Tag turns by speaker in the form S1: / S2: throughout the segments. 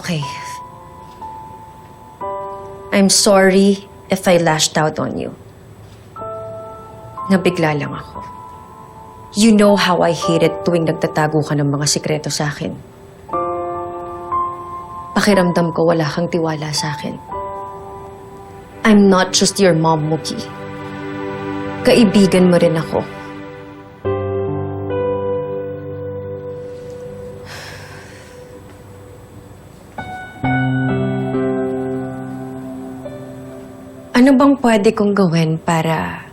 S1: Okay. I'm sorry if I lashed out on you. Nabigla lang ako. You know how I hate it tuwing nagtatago ka ng mga sikreto sa akin. Pakiramdam ko wala kang tiwala sa akin. I'm not just your mom, Mookie. Kaibigan mo rin ako. Ano bang pwede kong gawin para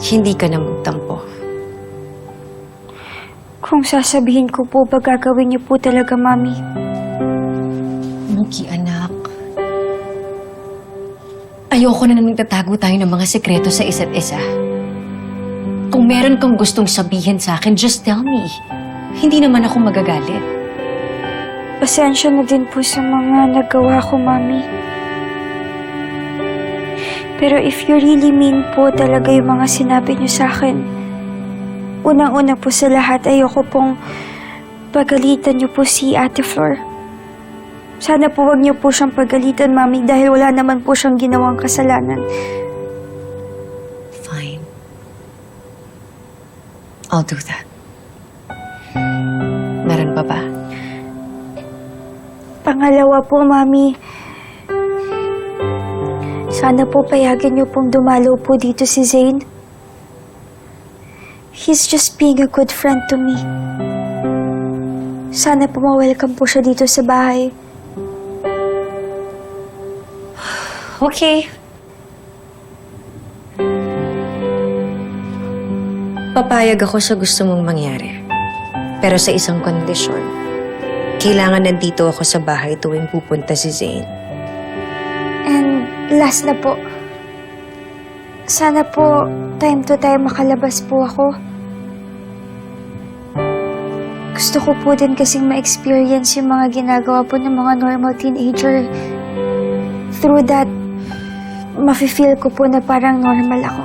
S1: hindi ka na magtampo?
S2: Kung sasabihin ko po ba gagawin niyo po talaga, Mami?
S1: Muki, anak. Ayoko na na nagtatago tayo ng mga sekreto sa isa't isa. Kung meron kang gustong sabihin sa akin, just tell me. Hindi naman ako magagalit.
S2: Pasensya na din po sa mga nagawa ko, Mami. Pero if you really mean po talaga yung mga sinabi niyo sa akin, unang-una po sa lahat, ayoko pong pagalitan niyo po si Ate Flor. Sana po wag niyo po siyang pagalitan, Mami, dahil wala naman po siyang ginawang kasalanan.
S1: Fine. I'll do that. Meron pa ba?
S2: Pangalawa po, Mami, sana po payagan niyo pong dumalo po dito si Zane. He's just being a good friend to me. Sana po ma-welcome po siya dito sa bahay.
S1: Okay. Papayag ako sa gusto mong mangyari. Pero sa isang kondisyon. Kailangan nandito ako sa bahay tuwing pupunta si Zane.
S2: Last na po, sana po time to time makalabas po ako. Gusto ko po din kasing ma-experience yung mga ginagawa po ng mga normal teenager. Through that, mafe-feel ko po na parang normal ako.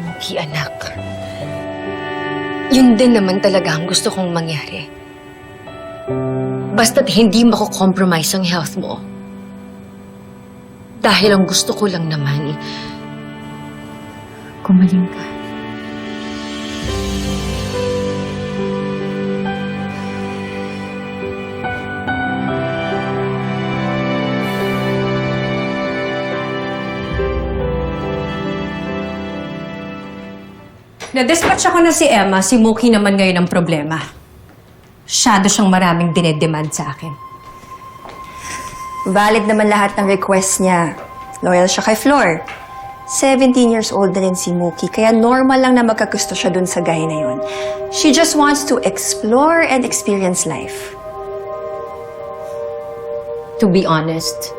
S1: Muki, anak. Yun din naman talaga ang gusto kong mangyari. Basta't hindi mako-compromise ang health mo. Dahil ang gusto ko lang naman, gumaling ka. Na-dispatch ako na si Emma, si Mookie naman ngayon ang problema. Shadow siyang maraming dinedemand sa akin.
S3: Valid naman lahat ng request niya. Loyal siya kay Flor. 17 years old na rin si Mookie, kaya normal lang na magkagusto siya dun sa guy na yun. She just wants to explore and experience life.
S1: To be honest,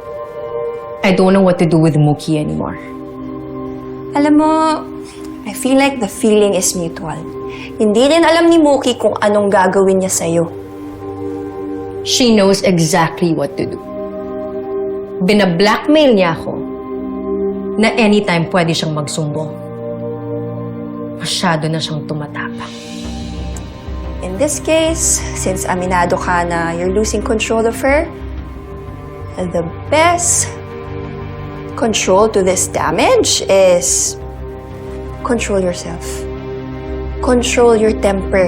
S1: I don't know what to do with Mookie anymore.
S3: Alam mo, I feel like the feeling is mutual. Hindi rin alam ni Mookie kung anong gagawin niya sa'yo.
S1: She knows exactly what to do. Bina-blackmail niya ako na anytime pwede siyang magsumbong. Masyado na siyang tumatapang.
S3: In this case, since aminado ka na you're losing control of her, the best control to this damage is control yourself. Control your temper.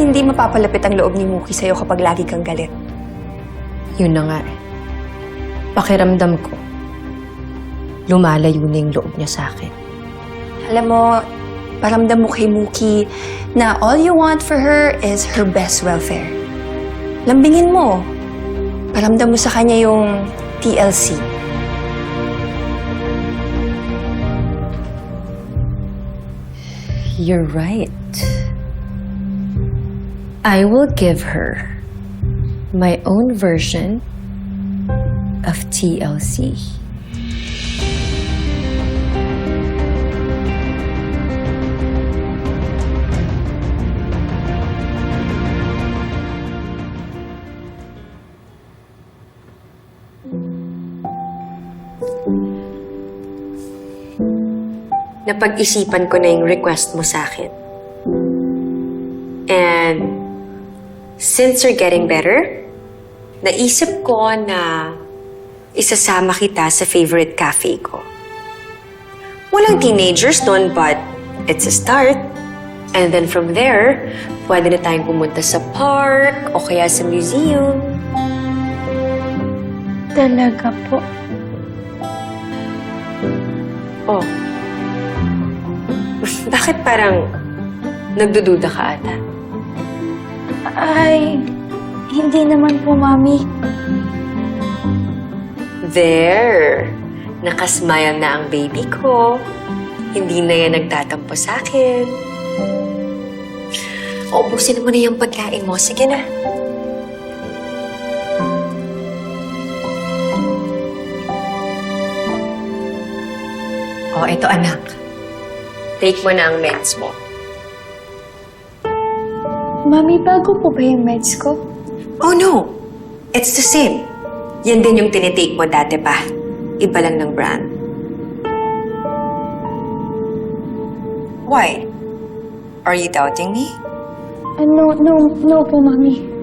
S3: Hindi mapapalapit ang loob ni Mookie sa'yo kapag lagi kang galit.
S1: Yun na nga eh. Pakiramdam ko, lumalayo na yung loob niya sa akin.
S3: Alam mo, paramdam mo kay Mookie na all you want for her is her best welfare. Lambingin mo. Paramdam mo sa kanya yung TLC.
S1: You're right. I will give her my own version of TLC. Napag-isipan ko na yung request mo sa akin. And since you're getting better, naisip ko na isasama kita sa favorite cafe ko. Walang teenagers doon, but it's a start. And then from there, pwede na tayong pumunta sa park o kaya sa museum.
S2: Talaga po.
S1: Bakit parang nagdududa ka ata?
S2: Ay, hindi naman po, Mami.
S1: There! Nakasmile na ang baby ko. Hindi na yan nagtatampo sa akin. Ubusin mo na yung pagkain mo. Sige na. O, eto anak. Take mo na ang meds mo.
S2: Mami, bago po ba yung meds ko?
S1: Oh no! It's the same. Yan din yung tinitake mo dati pa. Iba lang ng brand. Why? Are you doubting me?
S2: Ah, no, no, no po, Mami.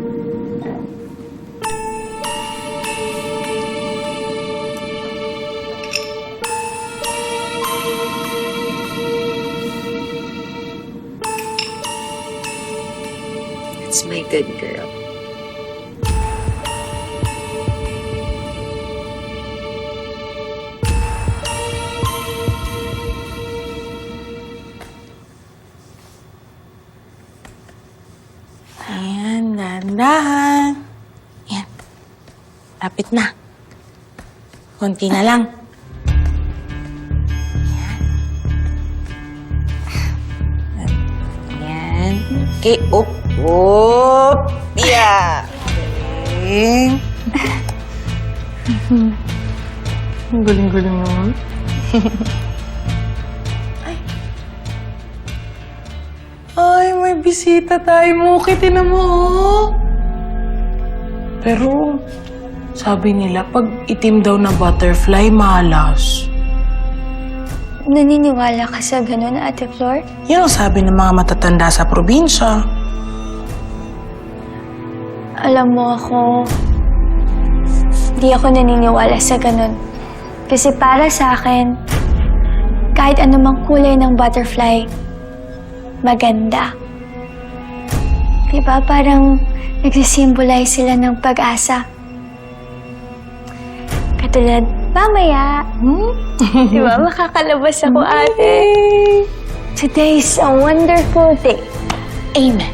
S1: That's my good girl.
S4: Ayan, dahan-dahan. Ayan. Lapit na. Konti na lang. Okay, up, up. Yeah. Okay. Ang galing-galing naman. Ay. Ay, may bisita tayo. Muki, tinan mo. oh. Pero, sabi nila, pag itim daw na butterfly, malas.
S2: Naniniwala ka sa ganun, Ate Flor?
S4: Yan ang sabi ng mga matatanda sa probinsya.
S2: Alam mo ako, di ako naniniwala sa ganun. Kasi para sa akin, kahit anumang kulay ng butterfly, maganda. Diba parang nagsisimbolize sila ng pag-asa. Katulad, mamaya, hmm? diba makakalabas ako ate. Today is a wonderful day.
S4: Amen.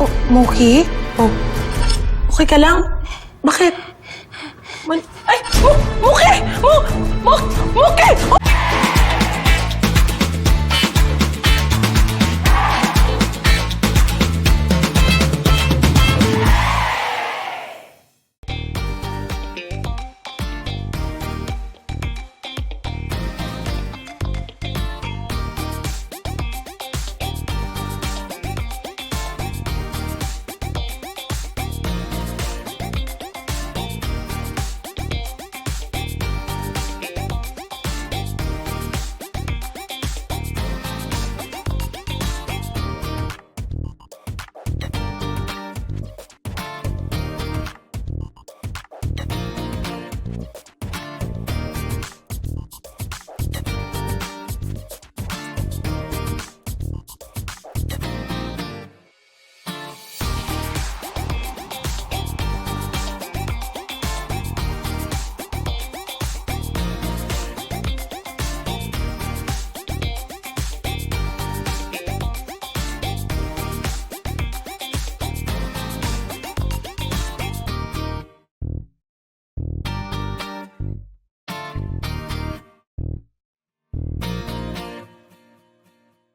S4: oh, Muki? Oh, okay ka lang? Bakit? Man- Ay! Mu- Muki! 오케이! 어,